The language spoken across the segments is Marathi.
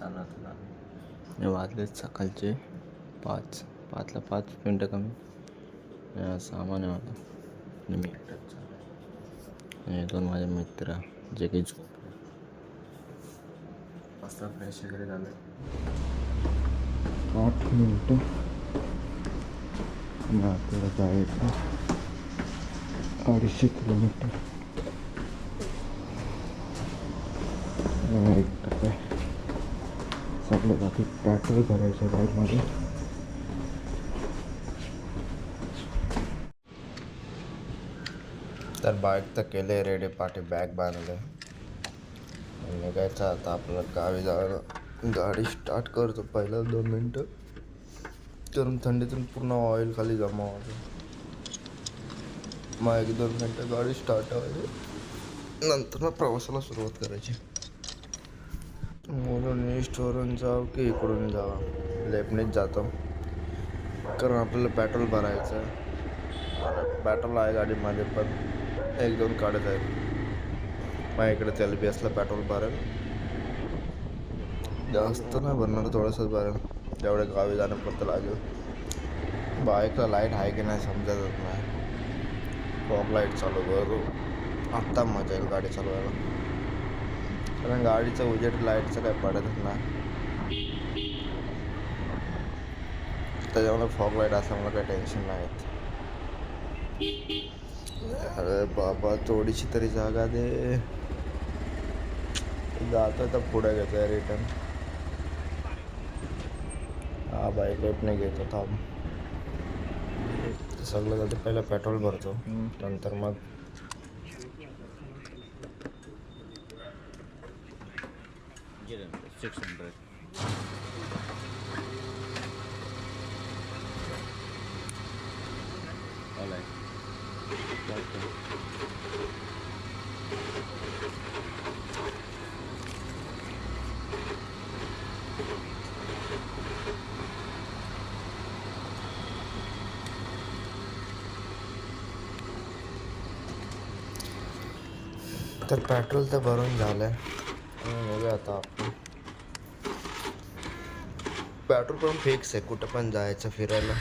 चालणार. तुला वाजलेत सकाळचे पाच. पाचला पाच मिनटं कमी. सामान आहे माझं. आणि मी एकटाच चाललो आणि दोन माझे मित्र जे काही झोप मस्त फ्रेश वगैरे झालं आठ मिनटं. आपल्याला जायचं अडीचशे किलोमीटर. एक टप्पा सगळं बाकी पेट्रोल भरायचं बाईकमध्ये तर बाईक तर केले रेडी पाठी बॅग बांधले निघायचं आता आपलं गावी जायला गाडी स्टार्ट करतो पहिलं दोन मिनटं। कारण थंडीतून पूर्ण ऑइल खाली जमा होतं मग एक दोन मिनटं गाडी स्टार्ट व्हायची हो नंतर मग प्रवासाला सुरुवात करायची म्हणून ईस्टवरून जावं की इकडून जावं? लेफ्टनेच जातो. कारण आपल्याला पेट्रोल भरायचं आहे. पेट्रोल आहे गाडीमध्ये पण एक दोन काढत आहेत. माझ्या इकडे तेल बी असलं पेट्रोल भरेल. जास्त नाही भरणार थोडंसंच भरेल. तेवढे गावी जाण्यापुरतं लागेल. बाईकला लाइट आहे की नाही समजतच नाही. फॉग लाइट चालू करू. आत्ता मजा येईल गाडी चालवायला. कारण गाडीचं उजेड लाईटचं काय पडतच नाही. त्याच्यामुळे फॉग लाइट असल्यामुळे काही टेन्शन नाही अरे बाबा थोडीशी तरी जागा दे. जातोय तर पुढे घेतोय रिटर्न हा बाईक लेफ्टने घेतो थांब सगळं जाते पहिलं पेट्रोल भरतो. नंतर मग सिक्स हंड्रेड तर पेट्रोल तर भरून झालं आहे आता. आपण पेट्रोल पंप फिक्स आहे. कुठं पण जायचं फिरायला.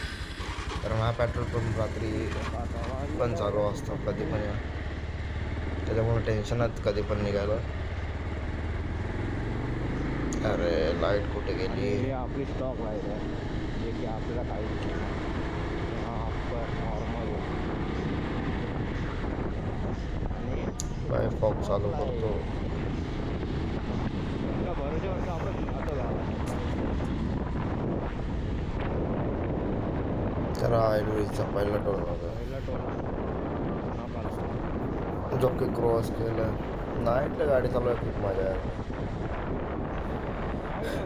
कारण हा पेट्रोल पंप रात्री पण चालू असतो कधी पण या. त्याच्यामुळे टेन्शनात कधी पण निघायला. अरे लाइट कुठे गेली? आपली स्टॉक लाइट आहे. जे की आपल्याला काही नॉर्मल फॉग चालू करतो. एका भरोश्यावर आपण आता पहिला टोल होता पहिला टोल हा जो की क्रॉस केलं. नाईटला गाडी चालवायला खूप मजा आहे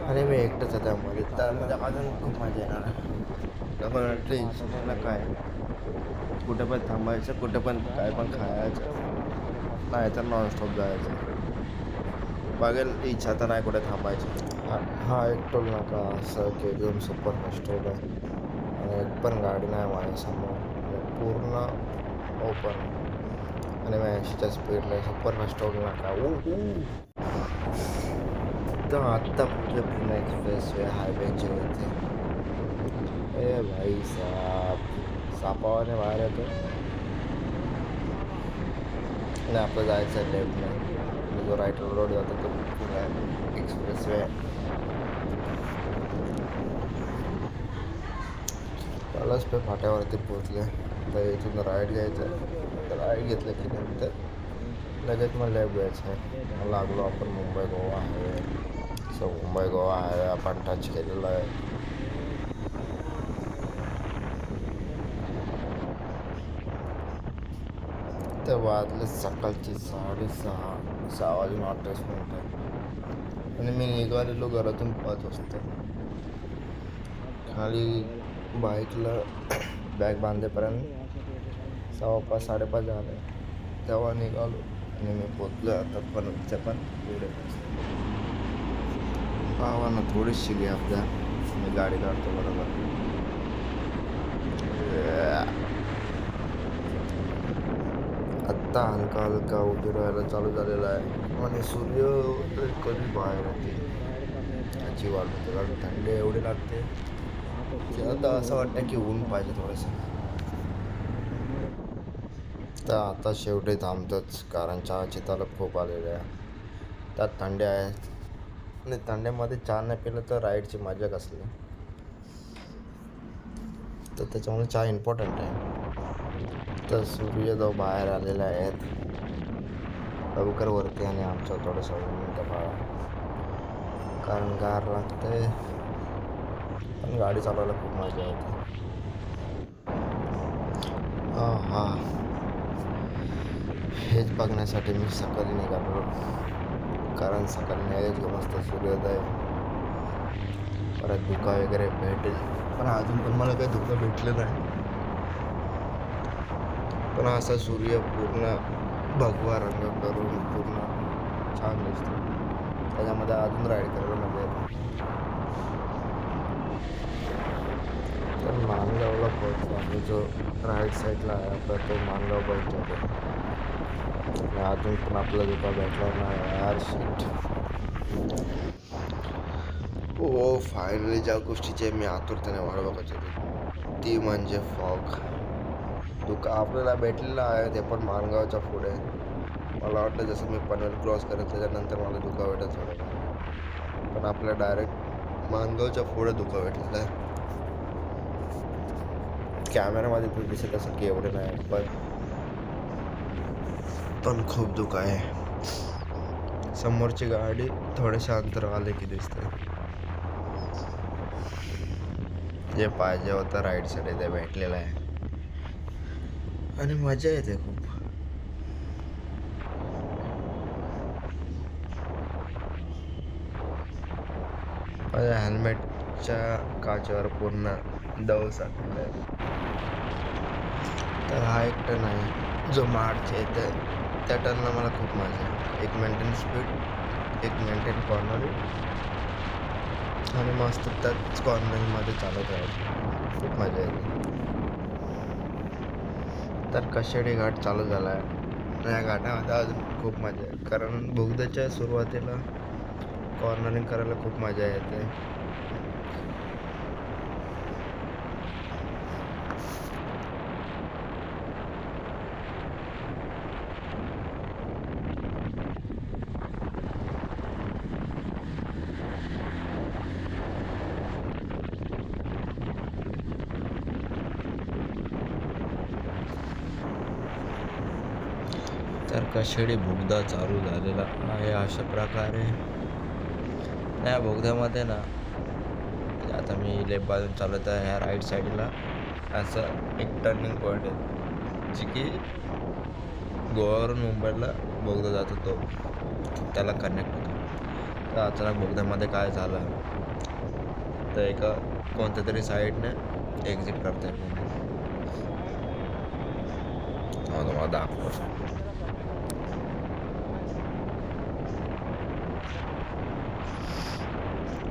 अरे मी एकटंच आहे त्यामुळे म्हणजे त्यामध्ये अजून खूप मजा येणार. त्यामुळे टेन्शन ना काय? कुठं पण थांबायचं कुठं पण काय पण खायचं. नाही तर नॉनस्टॉप जायचं. बघेल इच्छा तर नाही कुठे थांबायची. हा हा एक टोल नाका असं के दोन सुपर फास्ट टोल आहे. आणि एक पण गाडी नाही माझ्यासमोर म्हणजे पूर्ण ओपन आणि मी ऐंशीच्या स्पीडला सुपर फास्ट टोल नाका. ऊ तर आत्ता पुढे पुणे एक्सप्रेस वे हायवेचे होते. ए भाई साप. सापावाने बाहेर येतो. आणि आपलं जायचं आहे लेफ्टने जो राईट रोड जातो तो पुणे एक्सप्रेस वे त्यालाच पे फाट्यावरती पोचले तर इथून राईट घ्यायचं तर राईट घेतलं की नंतर लगेच मग लेफ्ट घ्यायचं आहे मग लागलो आपण Mumbai Goa highway so Mumbai Goa highway आपण टच केलेला आहे तर वाजले सकाळची साडेसहा सहा वाजून अठ्ठावीस मिनिट आणि मी निघालेलो घरातून पाच वाजता. खाली बाईकला बॅग बांधेपर्यंत सव्वा पाच साडेपाच झाले. तेव्हा निघालो आणि मी पोचलो आता पण ते पण पुढे. भावांना थोडीशी घे आपल्या मी गाडी काढतो बरोबर. आता हलका हलका उजेड चालू झालेला आहे. आणि सूर्य कधी बाहेर होते त्याची वाट होते कारण थंडी एवढी लागते. की आता असं वाटतं की ऊन पाहिजे थोडंसं. तर आता शेवटी थांबतोच कारण चहाची तलब खूप आलेली आहे. त्यात थंडी आहे. आणि थंडीमध्ये चहा नाही पिलं तर राईडची मजा कसली? तर त्याच्यामुळे चहा इम्पॉर्टंट आहे. तर सूर्य जो बाहेर आलेले आहेत लवकर वरती आणि आमचं थोडंसं ऊन बाळा. कारण गार लागते पण गाडी चालवायला खूप मजा येते. हा हेच बघण्यासाठी मी सकाळी निघालो. कारण सकाळी निघायच मस्त सूर्योदय. परत धुका वगैरे भेटेल. पण अजून पण मला काही धुकं भेटलं नाही. पण असा सूर्य पूर्ण भगवा रंग करून पूर्ण छान दिसतो. त्याच्यामध्ये अजून राईड करायला मजा येते. तर मानगावला पोहोचतो आम्ही. जो राईट साईडला आहे आपला तो मानगाव बघतो अजून पण आपला दुका भेटला नाही यार शीट ओ फायनली ज्या गोष्टीची मी आतुरतेने वाढ बघत होतो ती म्हणजे फॉग दुका आपल्याला भेटलेलं आहे ते पण माणगावच्या पुढे. मला वाटलं जसं मी पनवेल क्रॉस करत त्याच्यानंतर मला दुका भेटत थोडं पण आपल्या डायरेक्ट माणगावच्या पुढे दुका भेटलेलं आहे कॅमेरामध्ये तू दिसत असं की एवढे नाही पण पण खूप दुःख आहे. समोरची गाडी थोड्याशा अंतर आले की दिसते जे पाहिजे होतं राईट साईड ते भेटलेलं आहे. आणि मजा येते खूप. माझ्या हेल्मेटच्या काचेवर पूर्ण दव साठलेला तर हा एक टन आहे जो मार्च येते त्या टनला मला खूप मजा आहे एक मेंटेन स्पीड एक मेंटेन कॉर्नर आणि मस्त त्याच कॉर्नरिंगमध्ये चालत आहे खूप मजा येते. तर कशेडी घाट चालू झाला आहे या घाटामध्ये अजून खूप मजा आहे. कारण बोगद्याच्या सुरुवातीला कॉर्नरिंग करायला खूप मजा येते. तर कशेडी बोगदा चालू झालेला आहे अशा प्रकारे? या बोगद्यामध्ये ना आता मी लेफ्ट बाजून चालत आहे ह्या राईट साईडला असं एक टर्निंग पॉईंट आहे. जी की गोव्यावरून मुंबईला बोगदा जात होतो त्याला कनेक्ट होतो. तर अचानक बोगद्यामध्ये काय झालं? तर एका कोणत्या तरी साईडने एक्झिट करता येईल तुम्हाला दाखवतो.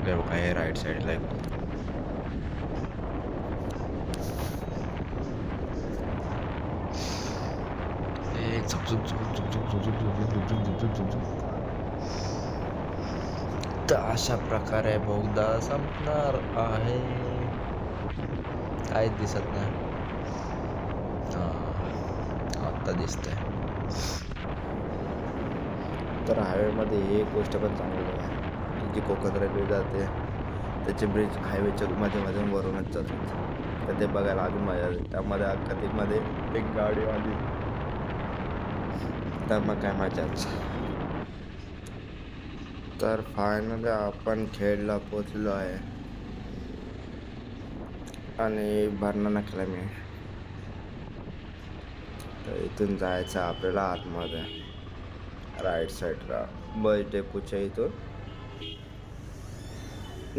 देव हे राईट साईडला आहे तर अशा प्रकारे बहुदा संपणार आहे काहीच दिसत नाही आता दिसतंय तर हायवेमध्ये एक गोष्ट पण चांगली आहे. की जी कोकण रेल्वे जाते त्याचे ब्रिज हायवेच्या मध्ये मध्ये वरूनच जातात. तर ते बघायला अजून मजा येते. त्यामध्ये कधीमध्ये एक गाडी आली. तर मग काय मजाच तर फायनली आपण खेडला पोचलो आहे. आणि भरणा नकला मी. तर इथून जायचं आपल्याला आतमध्ये. राईट साईडला बस डेपोच्या इथून.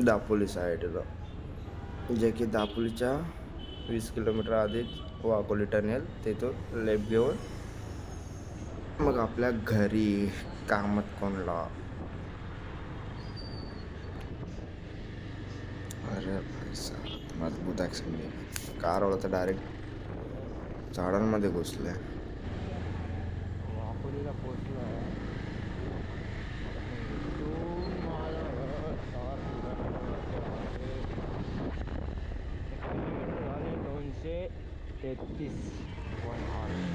दापोली साईडला. जे की दापोलीच्या वीस किलोमीटर आधीच वाकोली टनेल तिथून लेफ्ट घेऊन. मग आपल्या घरी कामात कोणला? अरे पैसा. मजबूत ॲक्सिडेंट कारवाला तर डायरेक्ट झाडांमध्ये घुसले वाकोलीला it is one on.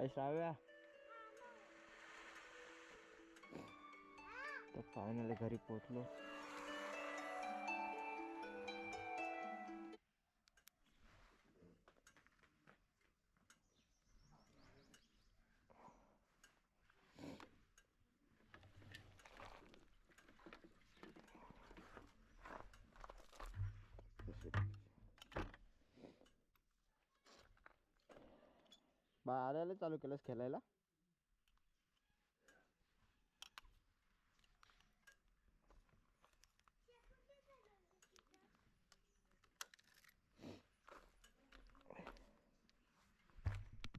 काय श्राव्या तर फायनली घरी पोचलो बा आल्याला चालू केलंस खेळायला?